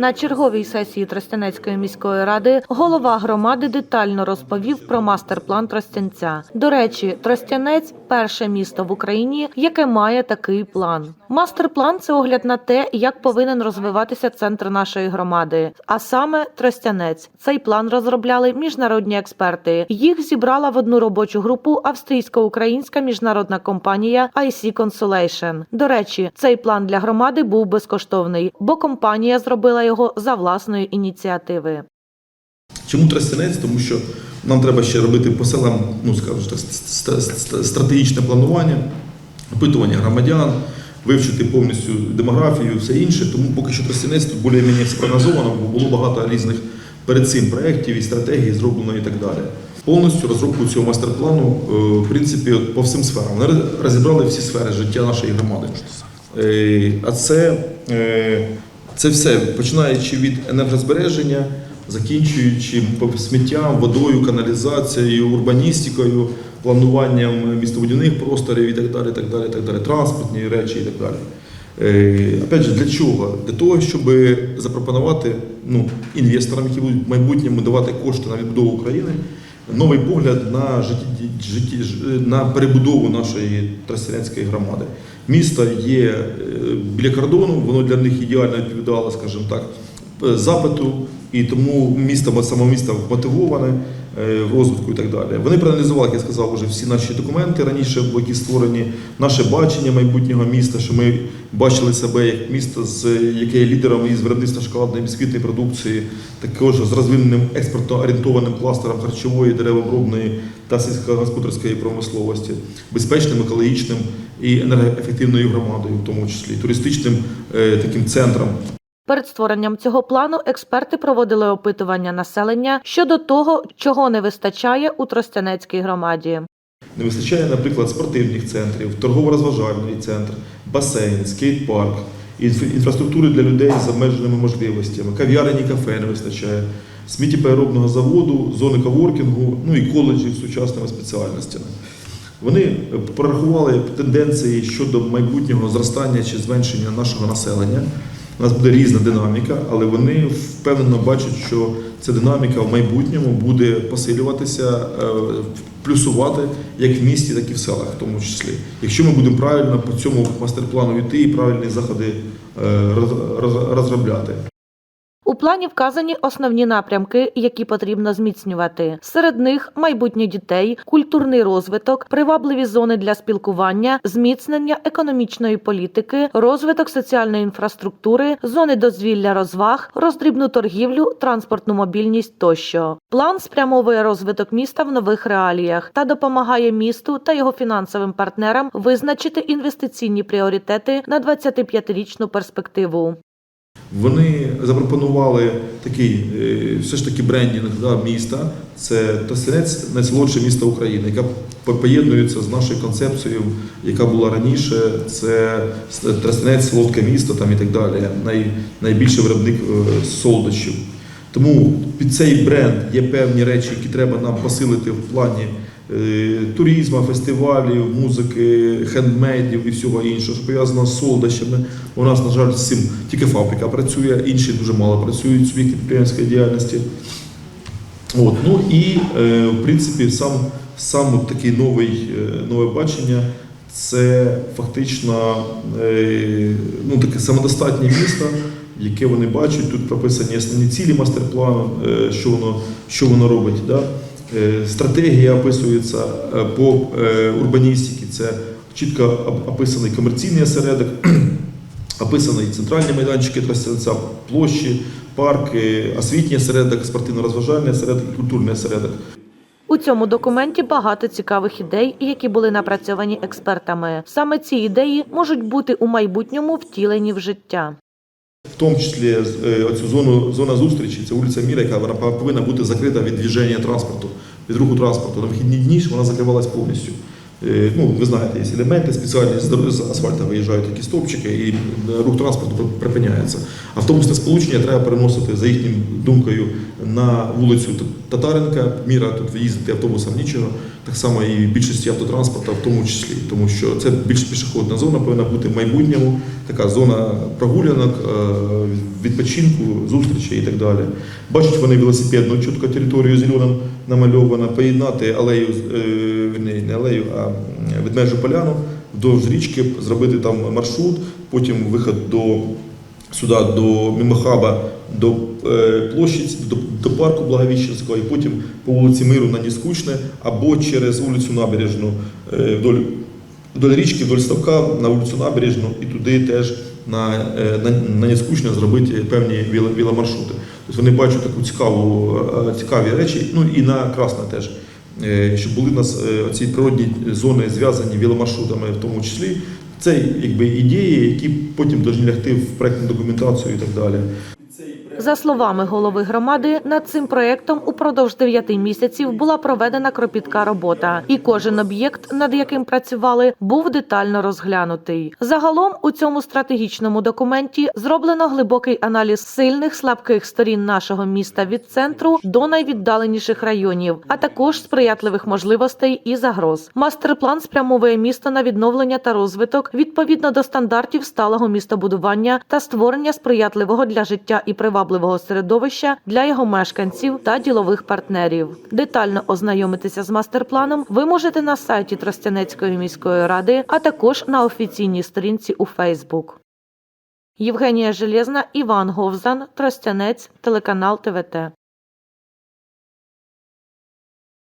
На черговій сесії Тростянецької міської ради голова громади детально розповів про мастер-план Тростянця. До речі, Тростянець перше місто в Україні, яке має такий план. Мастер-план це огляд на те, як повинен розвиватися центр нашої громади, а саме Тростянець. Цей план розробляли міжнародні експерти. Їх зібрала в одну робочу групу австрійсько-українська міжнародна компанія IC Consolation. До речі, цей план для громади був безкоштовний, бо компанія зробила його за власної ініціативи. Чому Тростянець? Тому що нам треба ще робити по селам, ну скажімо так, ст- ст- ст- стратегічне планування, опитування громадян, вивчити повністю демографію, все інше. Тому поки що Тростянець тут більш-менш все прогнозовано, бо було багато різних перед цим проєктів і стратегій зроблено і так далі. Повністю розробку цього мастер-плану, е, в принципі, по всім сферам. Вони розібрали всі сфери життя нашої громади. Е, А це, е, це все, починаючи від енергозбереження, закінчуючи сміттям, водою, каналізацією, урбаністикою, плануванням містобудівних просторів і так далі, так далі, так далі, транспортні речі і так далі. Е, Опять же, для чого? Для того, щоб запропонувати ну, інвесторам, які будуть в майбутньому давати кошти на відбудову України, новий погляд на житті, житті, на перебудову нашої Тростянецької громади. Місто є е, біля кордону, воно для них ідеально відповідало, скажімо так, е, запиту, і тому місто саме місто мотивоване е, в розвитку і так далі. Вони проаналізували, як я сказав, вже всі наші документи раніше, які створені, наше бачення майбутнього міста, що ми бачили себе як місто, з яке є лідером із виробництва шоколадної бісквітної продукції, також з розвиненим експортно орієнтованим кластером харчової, деревообробної та сільськогосподарської промисловості, безпечним, екологічним і енергоефективною громадою, в тому числі туристичним е, таким центром. Перед створенням цього плану експерти проводили опитування населення щодо того, чого не вистачає у Тростянецькій громаді. Не вистачає, наприклад, спортивних центрів, торгово-розважальний центр, басейн, скейт-парк, інфраструктури для людей з обмеженими можливостями, кав'ярень кафе не вистачає, сміттєпереробного заводу, зони коворкінгу, ну і коледжів з сучасними спеціальностями. Вони е, прорахували тенденції щодо майбутнього зростання чи зменшення нашого населення. У нас буде різна динаміка, але вони впевнено бачать, що ця динаміка в майбутньому буде посилюватися, е, плюсувати як в місті, так і в селах, в тому числі. Якщо ми будемо правильно по цьому мастер-плану йти і правильні заходи е, роз- роз- розробляти. У плані вказані основні напрямки, які потрібно зміцнювати. Серед них майбутнє дітей, культурний розвиток, привабливі зони для спілкування, зміцнення економічної політики, розвиток соціальної інфраструктури, зони дозвілля розваг, роздрібну торгівлю, транспортну мобільність тощо. План спрямовує розвиток міста в нових реаліях та допомагає місту та його фінансовим партнерам визначити інвестиційні пріоритети на 25-річну перспективу. Вони запропонували такий е, все ж таки брендінг да, міста. Це Тосинець найсолодше місто України, яка поєднується з нашою концепцією, яка була раніше. Це Тростянець солодке місто там і так далі. Най, найбільший виробник е, солодощів. Тому під цей бренд є певні речі, які треба нам посилити в плані е, туризму, фестивалів, музики, хендмейдів і всього іншого, що пов'язано з солодощами. У нас, на жаль, з цим тільки фабрика працює, інші дуже мало працюють суб'єкти підприємської діяльності. От, ну і е, в принципі сам, сам такий новий, е, нове бачення це фактично ну, таке самодостатнє місто, яке вони бачать. Тут прописані основні цілі мастер-плану, е, що воно, що воно робить. Да? Е, Стратегія описується е, по урбаністиці. Це чітко описаний комерційний осередок, описаний центральні майданчики Тростянця, площі, парки, освітній осередок, спортивно-розважальний осередок і культурний осередок. У цьому документі багато цікавих ідей, які були напрацьовані експертами. Саме ці ідеї можуть бути у майбутньому втілені в життя. В тому числі е, оцю зону зона зустрічі, це вулиця Міра, яка вона повинна бути закрита від движення транспорту, від руху транспорту. На вихідні дні вона закривалась повністю. Е, Ну, ви знаєте, є елементи спеціальні з асфальту виїжджають такі стовпчики, і рух транспорту припиняється. Автобусне сполучення треба переносити за їхнім думкою на вулицю Татаренка. Міра тут їздити автобусом нічого. Так само і в більшості автотранспорту, в тому числі, тому що це більш пішохідна зона повинна бути в майбутньому, така зона прогулянок, е, відпочинку, зустрічей і так далі. Бачать вони велосипедну чітко територію зеленим намальовано, поєднати алею, е, не алею, а ведмежу поляну вдовж річки, зробити там маршрут, потім виход до сюди, до Мімохаба, до е, площі, до, до парку Благовіщенського, і потім по вулиці Миру на Ніскучне, або через вулицю Набережну е, вдоль, вдоль річки, вдоль ставка на вулицю Набережну і туди теж на, е, на, на Ніскучне зробити певні віло- веломаршрути. Тобто вони бачать таку цікаву, цікаві речі, ну і на Красне теж. Е, Щоб були в нас е, ці природні зони зв'язані веломаршрутами, в тому числі. Це якби ідеї, які потім повинні лягти в проектну документацію і так далі. За словами голови громади, над цим проєктом упродовж дев'яти місяців була проведена кропітка робота, і кожен об'єкт, над яким працювали, був детально розглянутий. Загалом у цьому стратегічному документі зроблено глибокий аналіз сильних слабких сторін нашого міста від центру до найвіддаленіших районів, а також сприятливих можливостей і загроз. Мастер-план спрямовує місто на відновлення та розвиток відповідно до стандартів сталого містобудування та створення сприятливого для життя і привабливого середовища для його мешканців та ділових партнерів. Детально ознайомитися з мастер-планом ви можете на сайті Тростянецької міської ради, а також на офіційній сторінці у Фейсбук. Євгенія Железна, Іван Говзан, Тростянець, телеканал ТВТ.